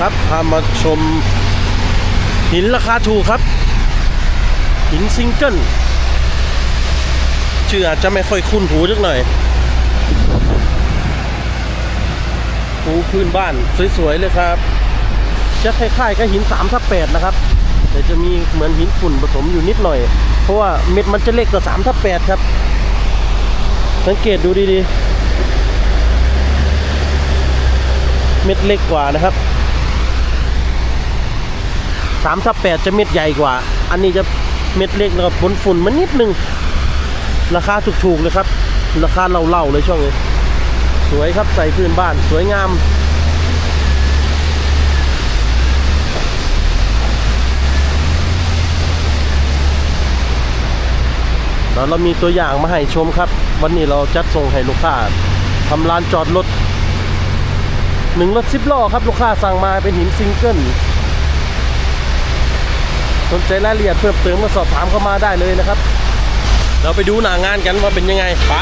ครับพามาชมหินราคาถูกครับ หินซิงเกิลชื่ออาจจะไม่ค่อยคุ้นหูจักหน่อยหูพื้นบ้านสวยๆเลยครับ จะคล้ายๆกับหิน3ทับ8นะครับ แต่จะมีเหมือนหินฝุ่นผสมอยู่นิดหน่อย เพราะว่าเม็ดมันจะเล็กกว่า3ทับ8ครับ สังเกตดูดีๆ เม็ดเล็กกว่านะครับ 3ทับ8จะเม็ดใหญ่กว่า อันนี้จะเม็ดเล็กแล้วก็ฝุ่นฝุ่นมันนิดนึง ราคาถูกๆเลยครับ ราคาเล่าๆเลยช่วงนี้ สวยครับใส่พื้นบ้านสวยงามแล้วเรามีตัวอย่างมาให้ชมครับ วันนี้เราจัดส่งให้ลูกค้าทำลานจอดรถหนึ่งรถสิบล้อครับ ลูกค้าสั่งมาเป็นหินซิงเกิล สนใจรายละเอียดเพิ่มเติมมาสอบถามเข้ามาได้เลยนะครับ เราไปดูหน้างานกันว่าเป็นยังไงไป